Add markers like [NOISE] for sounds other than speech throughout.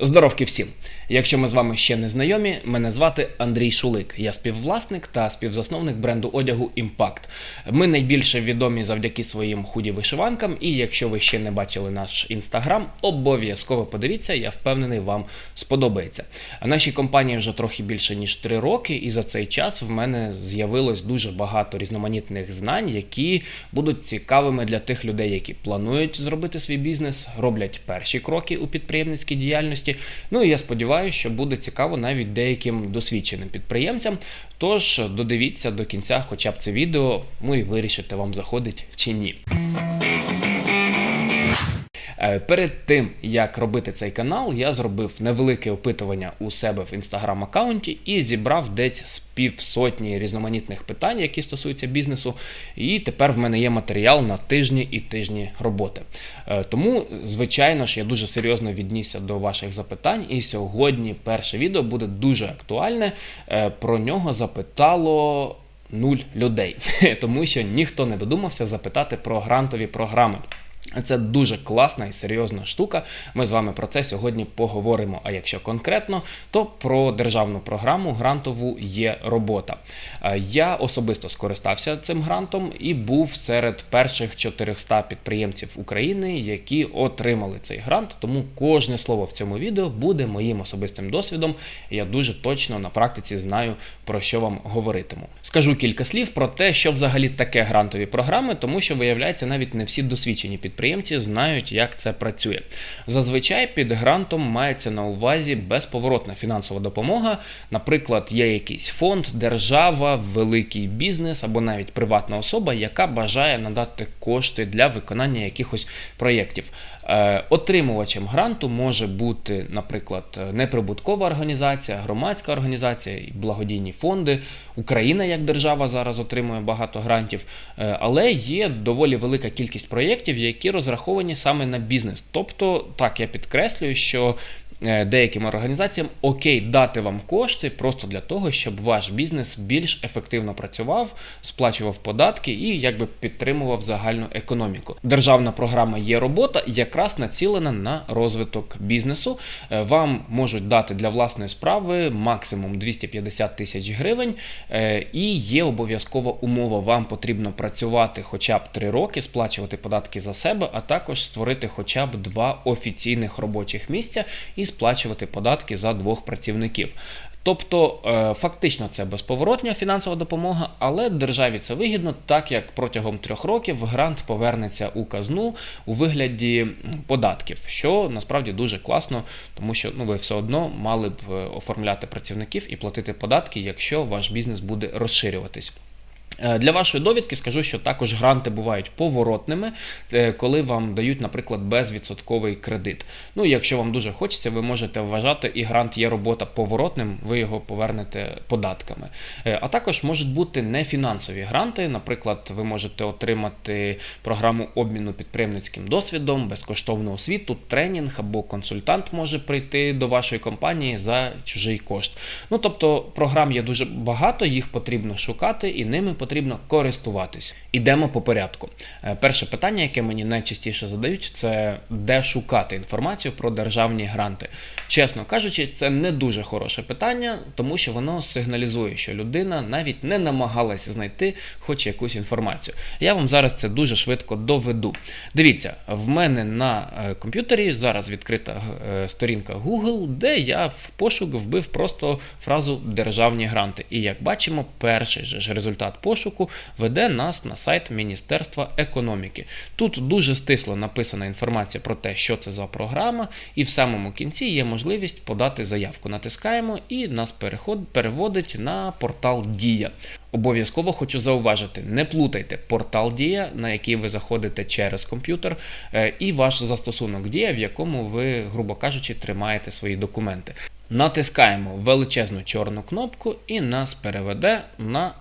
Здоровки всім! Якщо ми з вами ще не знайомі, мене звати Андрій Шулик. Я співвласник та співзасновник бренду одягу Impact. Ми найбільше відомі завдяки своїм худі-вишиванкам. І якщо ви ще не бачили наш інстаграм, обов'язково подивіться, я впевнений, вам сподобається. Нашій компанії вже трохи більше ніж 3 роки, і за цей час в мене з'явилось дуже багато різноманітних знань, які будуть цікавими для тих людей, які планують зробити свій бізнес, роблять перші кроки у підприємницькій діяльності. Ну і я сподіваюся, що буде цікаво навіть деяким досвідченим підприємцям. Тож додивіться до кінця, хоча б це відео, ну і вирішите, вам заходить чи ні. Е, Перед тим як робити цей канал, я зробив невелике опитування у себе в інстаграм аккаунті і зібрав десь з півсотні різноманітних питань, які стосуються бізнесу. І тепер в мене є матеріал на тижні і тижні роботи. Е, Тому, звичайно ж, я дуже серйозно віднісся до ваших запитань. І сьогодні перше відео буде дуже актуальне. Е, Про нього запитало. Нуль людей, [LAUGHS] тому що ніхто не додумався запитати про грантові програми. Це дуже класна і серйозна штука. Ми з вами про це сьогодні поговоримо. А якщо конкретно, то про державну програму грантову є робота. Е, Я особисто скористався цим грантом і був серед перших 400 підприємців України, які отримали цей грант. Тому кожне слово в цьому відео буде моїм особистим досвідом. Я дуже точно на практиці знаю про що вам говоритиму. Скажу кілька слів про те, що взагалі таке грантові програми, тому що виявляється, навіть не всі досвідчені підприємці знають, як це працює. Зазвичай під грантом мається на увазі безповоротна фінансова допомога. Наприклад, є якийсь фонд, держава, великий бізнес або навіть приватна особа, яка бажає надати кошти для виконання якихось проєктів. Е, Отримувачем гранту може бути, наприклад, неприбуткова організація, громадська організація, благодійні фонди. Україна як держава зараз отримує багато грантів, Е, але є доволі велика кількість проєктів, які розраховані саме на бізнес. Тобто, так я підкреслюю, що деяким організаціям окей дати вам кошти просто для того, щоб ваш бізнес більш ефективно працював, сплачував податки і якби підтримував загальну економіку. Державна програма є робота якраз націлена на розвиток бізнесу. Е, Вам можуть дати для власної справи максимум 250 тисяч гривень, е, і є обов'язкова умова. Вам потрібно працювати хоча б 3 роки, сплачувати податки за себе, а також створити хоча б два офіційних робочих місця і сплачувати податки за двох працівників. Тобто, е, фактично це безповоротня фінансова допомога, але державі це вигідно, так як протягом трьох років грант повернеться у казну у вигляді податків, що насправді дуже класно, тому що ну ви все одно мали б е, оформляти працівників і платити податки, якщо ваш бізнес буде розширюватись. Е, Для вашої довідки скажу, що також гранти бувають поворотними, е, коли вам дають, наприклад, безвідсотковий кредит. Ну, якщо вам дуже хочеться, ви можете вважати, і грант є робота поворотним, ви його повернете податками. Е, А також можуть бути нефінансові гранти. Наприклад, ви можете отримати програму обміну підприємницьким досвідом, безкоштовну освіту, тренінг або консультант може прийти до вашої компанії за чужий кошт. Ну тобто програм є дуже багато, їх потрібно шукати і ними потрібно користуватись. Ідемо по порядку. Е, Перше питання, яке мені найчастіше задають, це де шукати інформацію про державні гранти. Чесно кажучи, це не дуже хороше питання, тому що воно сигналізує, що людина навіть не намагалася знайти хоч якусь інформацію. Я вам зараз це дуже швидко доведу. Дивіться, в мене на е, комп'ютері зараз відкрита е, сторінка Google, де я в пошук вбив просто фразу державні гранти. І як бачимо, перший же ж результат пошуку веде нас на сайт Міністерства економіки. Тут дуже стисло написана інформація про те, що це за програма, і в самому кінці є можливість подати заявку. Натискаємо і нас переводить на портал Дія. Обов'язково хочу зауважити: не плутайте портал Дія, на який ви заходите через комп'ютер, е, і ваш застосунок Дія, в якому ви, грубо кажучи, тримаєте свої документи. Натискаємо величезну чорну кнопку і нас переведе на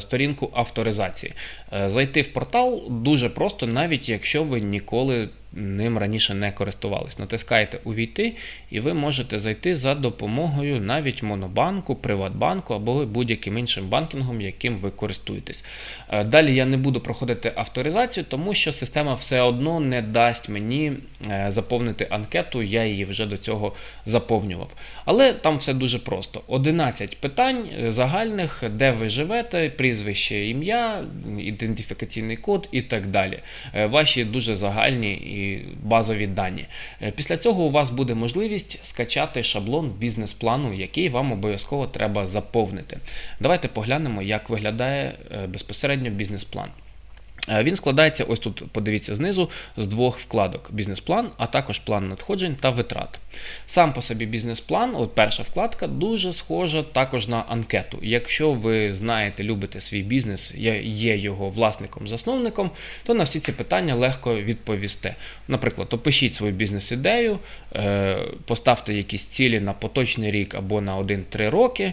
сторінку авторизації. Е, Зайти в портал дуже просто, навіть якщо ви ніколи ним раніше не користувались. Натискаєте Увійти, і ви можете зайти за допомогою навіть Монобанку, Приватбанку або будь-яким іншим банкінгом, яким ви користуєтесь. Е, Далі я не буду проходити авторизацію, тому що система все одно не дасть мені е, заповнити анкету, я її вже до цього заповнював. Але там все дуже просто: 11 питань е, загальних, де ви живете, прізвище, ім'я, ідентифікаційний код і так далі. Ваші дуже загальні і базові дані. Е, Після цього у вас буде можливість скачати шаблон бізнес-плану, який вам обов'язково треба заповнити. Давайте поглянемо, як виглядає е, безпосередньо бізнес-план. Е, Він складається, ось тут подивіться знизу, з двох вкладок: бізнес-план, а також план надходжень та витрат. Сам по собі бізнес-план, от перша вкладка, дуже схожа також на анкету. Якщо ви знаєте, любите свій бізнес, є- його власником-засновником, то на всі ці питання легко відповісте. Наприклад, опишіть свою бізнес-ідею, е, поставте якісь цілі на поточний рік або на 1-3 роки.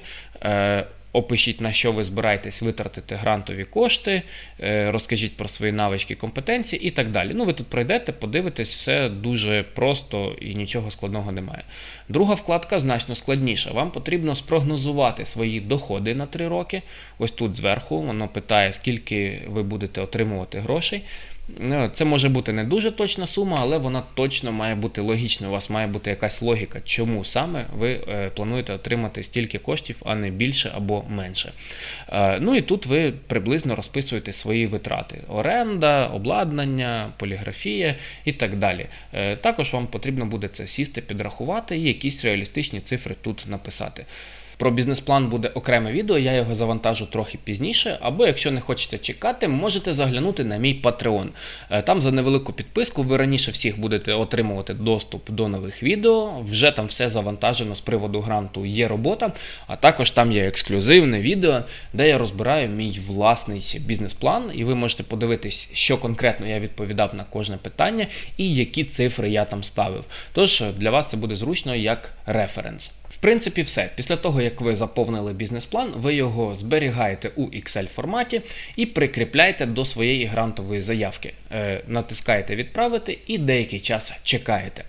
Опишіть, на що ви збираєтесь витратити грантові кошти, е, розкажіть про свої навички, компетенції і так далі. Ну, ви тут пройдете, подивитесь, все дуже просто і нічого складного немає. Друга вкладка значно складніша. Вам потрібно спрогнозувати свої доходи на 3 роки. Ось тут зверху воно питає, скільки ви будете отримувати грошей. Ну, Це може бути не дуже точна сума, але вона точно має бути логічною. У вас має бути якась логіка, чому саме ви е, плануєте отримати стільки коштів, а не більше або менше. Е, Ну і тут ви приблизно розписуєте свої витрати: оренда, обладнання, поліграфія і так далі. Е, Також вам потрібно буде це сісти, підрахувати і якісь реалістичні цифри тут написати. Про бізнес-план буде окреме відео, я його завантажу трохи пізніше. Або, якщо не хочете чекати, можете заглянути на мій Patreon. Е, Там за невелику підписку ви раніше всіх будете отримувати доступ до нових відео. Вже там все завантажено з приводу гранту є робота, а також там є ексклюзивне відео, де я розбираю мій власний бізнес-план, і ви можете подивитись, що конкретно я відповідав на кожне питання і які цифри я там ставив. Тож для вас це буде зручно як референс. В принципі, все. Після того, як ви заповнили бізнес-план, ви його зберігаєте у Excel форматі і прикріпляєте до своєї грантової заявки. Е, натискаєте відправити і деякий час чекаєте.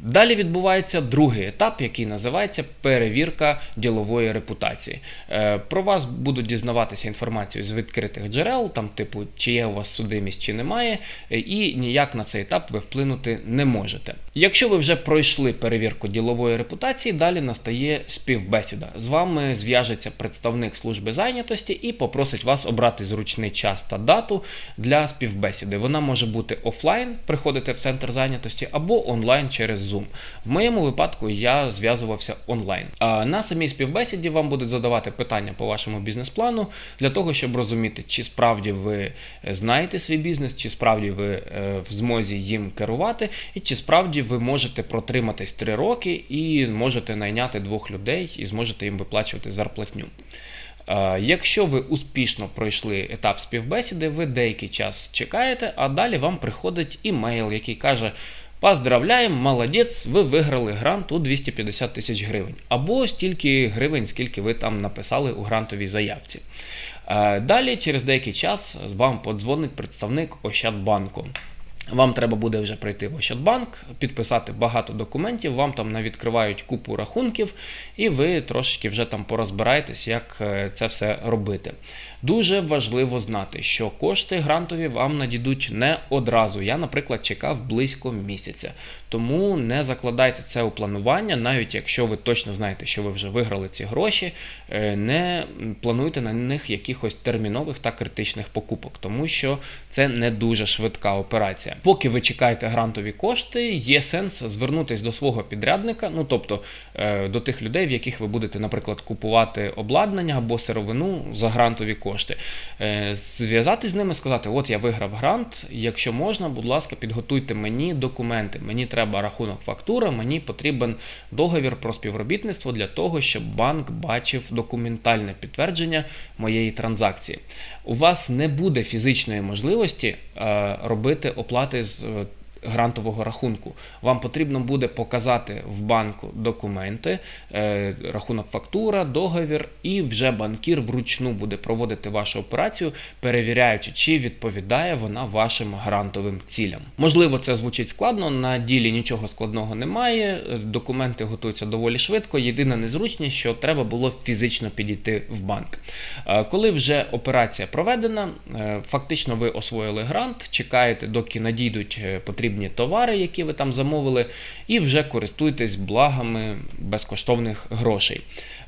Далі відбувається другий етап, який називається перевірка ділової репутації. Е, Про вас будуть дізнаватися інформацію з відкритих джерел, там, типу, чи є у вас судимість, чи немає, і ніяк на цей етап ви вплинути не можете. Якщо ви вже пройшли перевірку ділової репутації, далі настає співбесіда. З вами зв'яжеться представник служби зайнятості і попросить вас обрати зручний час та дату для співбесіди. Вона може бути офлайн, приходити в центр зайнятості, або онлайн через Zoom. В моєму випадку я зв'язувався онлайн. А на самій співбесіді вам будуть задавати питання по вашому бізнес-плану для того, щоб розуміти, чи справді ви знаєте свій бізнес, чи справді ви е, в змозі їм керувати, і чи справді ви можете протриматись 3 роки і зможете найняти двох людей і зможете їм виплачувати зарплатню. Е, Якщо ви успішно пройшли етап співбесіди, ви деякий час чекаєте, а далі вам приходить імейл, який каже: Поздравляємо, молодець, ви виграли грант у 250 тисяч гривень. Або стільки гривень, скільки ви там написали у грантовій заявці. Е, Далі, через деякий час, вам подзвонить представник Ощадбанку. Вам треба буде вже прийти в Ощадбанк, підписати багато документів, вам там навідкривають купу рахунків, і ви трошечки вже там порозбираєтесь, як е, це все робити. Дуже важливо знати, що кошти грантові вам надійдуть не одразу. Я, наприклад, чекав близько місяця. Тому не закладайте це у планування, навіть якщо ви точно знаєте, що ви вже виграли ці гроші, е, не плануйте на них якихось термінових та критичних покупок, тому що це не дуже швидка операція. Поки ви чекаєте грантові кошти, є сенс звернутися до свого підрядника, ну тобто е, до тих людей, в яких ви будете, наприклад, купувати обладнання або сировину за грантові кошти. Е, Зв'язатись з ними, сказати: от я виграв грант. Якщо можна, будь ласка, підготуйте мені документи. Мені треба рахунок фактура, мені потрібен договір про співробітництво для того, щоб банк бачив документальне підтвердження моєї транзакції. У вас не буде фізичної можливості е, робити оплати з. Грантового рахунку. Вам потрібно буде показати в банку документи, е, рахунок фактура, договір, і вже банкір вручну буде проводити вашу операцію, перевіряючи, чи відповідає вона вашим грантовим цілям. Можливо, це звучить складно. На ділі нічого складного немає. е, Документи готуються доволі швидко. Єдина незручність, що треба було фізично підійти в банк. Е, Коли вже операція проведена, фактично ви освоїли грант, чекаєте, доки надійдуть е, потрібні товари, які ви там замовили, і вже користуєтесь благами безкоштовних грошей.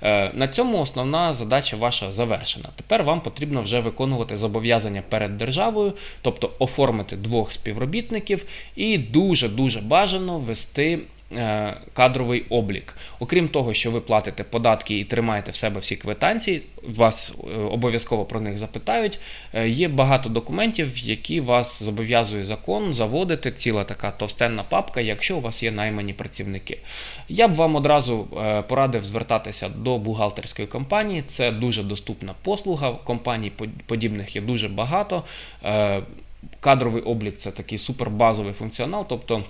Е, На цьому основна задача ваша завершена. Тепер вам потрібно вже виконувати зобов'язання перед державою, тобто оформити двох співробітників і дуже дуже бажано вести. Е, Кадровий облік. Окрім того, що ви платите податки і тримаєте в себе всі квитанції, вас е, обов'язково про них запитають. Е, Є багато документів, які вас зобов'язує закон заводити, ціла така товстенна папка, якщо у вас є наймані працівники. Я б вам одразу порадив звертатися до бухгалтерської компанії. Це дуже доступна послуга. Компаній подібних є дуже багато. Кадровий облік це такий супербазовий функціонал. Тобто,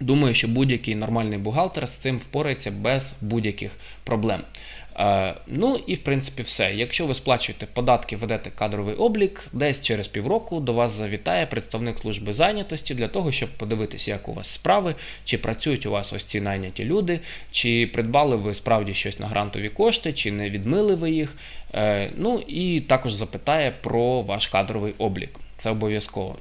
думаю, що будь-який нормальний бухгалтер з цим впорається без будь-яких проблем. Е, Ну і в принципі все. Якщо ви сплачуєте податки, ведете кадровий облік, десь через півроку до вас завітає представник служби зайнятості для того, щоб подивитися, як у вас справи, чи працюють у вас ось ці найняті люди, чи придбали ви справді щось на грантові кошти, чи не відмили ви їх. Е, Ну і також запитає про ваш кадровий облік. Це обов'язково.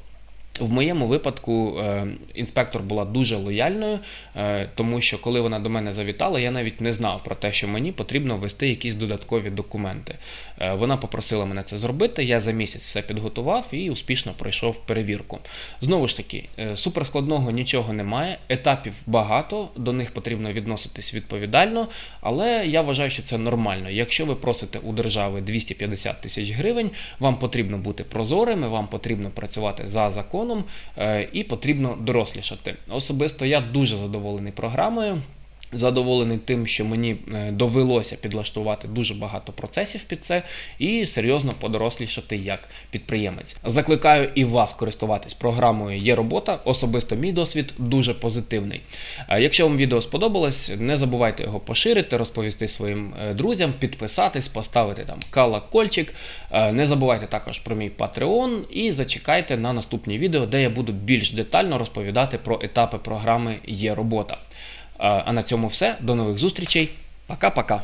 В моєму випадку е, інспектор була дуже лояльною, е, тому що коли вона до мене завітала, я навіть не знав про те, що мені потрібно ввести якісь додаткові документи. Е, вона попросила мене це зробити. Я за місяць все підготував і успішно пройшов перевірку. Знову ж таки, суперскладного нічого немає, етапів багато, до них потрібно відноситись відповідально, але я вважаю, що це нормально. Якщо ви просите у держави 250 тисяч гривень, вам потрібно бути прозорими, вам потрібно працювати за законом е, і потрібно дорослішати. Особисто я дуже задоволений програмою. Задоволений тим, що мені е, довелося підлаштувати дуже багато процесів під це і серйозно подорослішати як підприємець. Закликаю і вас користуватись програмою Є робота. Особисто мій досвід дуже позитивний. Е, Якщо вам відео сподобалось, не забувайте його поширити, розповісти своїм е, друзям, підписатись, поставити там колокольчик. Не забувайте також про мій Patreon і зачекайте на наступні відео, де я буду більш детально розповідати про етапи програми Є робота. А на цьому все. До нових зустрічей. Пока-пока.